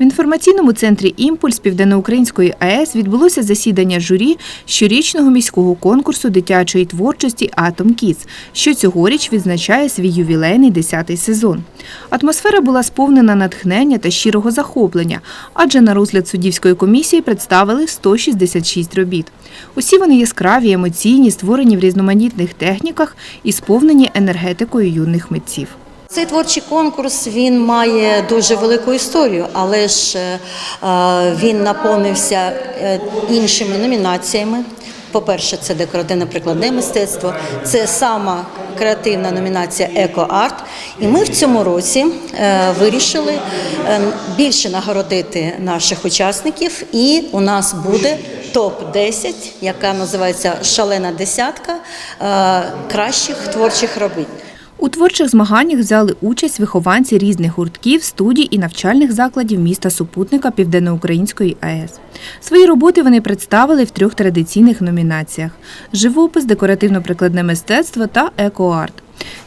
В інформаційному центрі Імпульс Південноукраїнської АЕС відбулося засідання журі щорічного міського конкурсу дитячої творчості Атом Кіц, що цьогоріч відзначає свій ювілейний 10-й сезон. Атмосфера була сповнена натхнення та щирого захоплення, адже на розгляд суддівської комісії представили 166 робіт. Усі вони яскраві, емоційні, створені в різноманітних техніках і сповнені енергетикою юних митців. Цей творчий конкурс він має дуже велику історію, але ж е, він наповнився е, іншими номінаціями. По-перше, це декоративно-прикладне мистецтво, це сама креативна номінація Еко-арт. І ми в цьому році е, вирішили е, більше нагородити наших учасників, і у нас буде топ-10, яка називається Шалена десятка е, кращих творчих робіт. У творчих змаганнях взяли участь вихованці різних гуртків, студій і навчальних закладів міста супутника Південноукраїнської АЕС. Свої роботи вони представили в трьох традиційних номінаціях: живопис, декоративно-прикладне мистецтво та екоарт.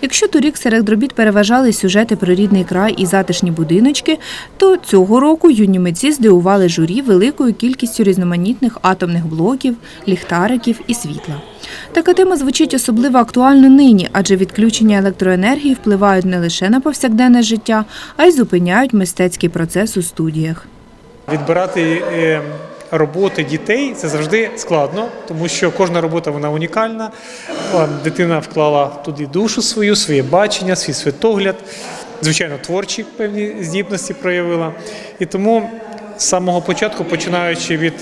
Якщо торік серед робіт переважали сюжети про рідний край і затишні будиночки, то цього року юні митці здивували журі великою кількістю різноманітних атомних блоків, ліхтариків і світла. Така тема звучить особливо актуально нині, адже відключення електроенергії впливають не лише на повсякденне життя, а й зупиняють мистецький процес у студіях. Відбирати е, роботи дітей це завжди складно, тому що кожна робота вона унікальна. Дитина вклала туди душу свою, своє бачення, свій світогляд, звичайно, творчі певні здібності проявила. І тому з самого початку, починаючи від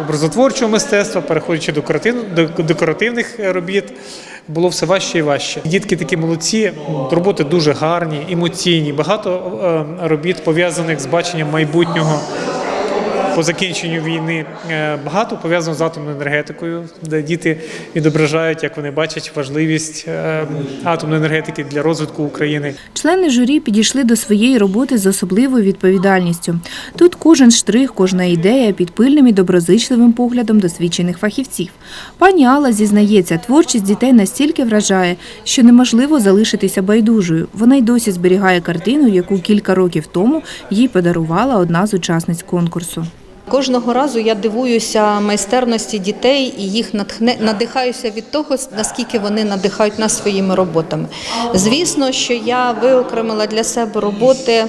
образотворчого мистецтва, переходячи до декоратив- до декоративних робіт, було все важче і важче. Дітки такі молодці, роботи дуже гарні, емоційні. Багато е, робіт пов'язаних з баченням майбутнього по закінченню війни. Е, Багато пов'язано з атомною енергетикою, де діти відображають, як вони бачать важливість е, атомної енергетики для розвитку України. Члени журі підійшли до своєї роботи з особливою відповідальністю. Тут кожен штрих, кожна ідея під пильним і доброзичливим поглядом досвідчених фахівців. Пані Алла зізнається, творчість дітей настільки вражає, що неможливо залишитися байдужою. Вона й досі зберігає картину, яку кілька років тому їй подарувала одна з учасниць конкурсу. Кожного разу я дивуюся майстерності дітей і їх натхне надихаюся від того, наскільки вони надихають нас своїми роботами. Звісно, що я виокремила для себе роботи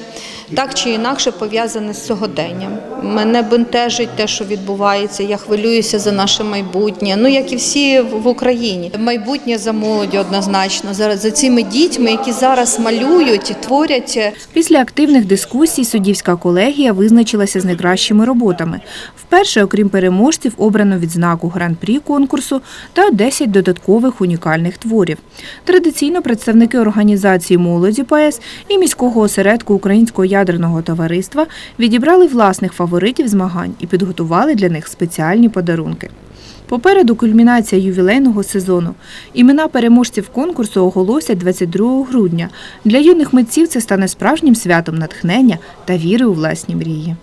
так чи інакше пов'язані з сьогоденням. Мене бентежить те, що відбувається. Я хвилююся за наше майбутнє. Ну як і всі в Україні. Майбутнє за молоді однозначно за, за цими дітьми, які зараз малюють, творять. Після активних дискусій суддівська колегія визначилася з найкращими роботами. Вперше, окрім переможців, обрано відзнаку гран-прі конкурсу та 10 додаткових унікальних творів. Традиційно представники організації молоді ПАЕС і міського осередку Українського ядерного товариства відібрали власних фаворитів змагань і підготували для них спеціальні подарунки. Попереду кульмінація ювілейного сезону. Імена переможців конкурсу оголосять 22 грудня. Для юних митців це стане справжнім святом натхнення та віри у власні мрії.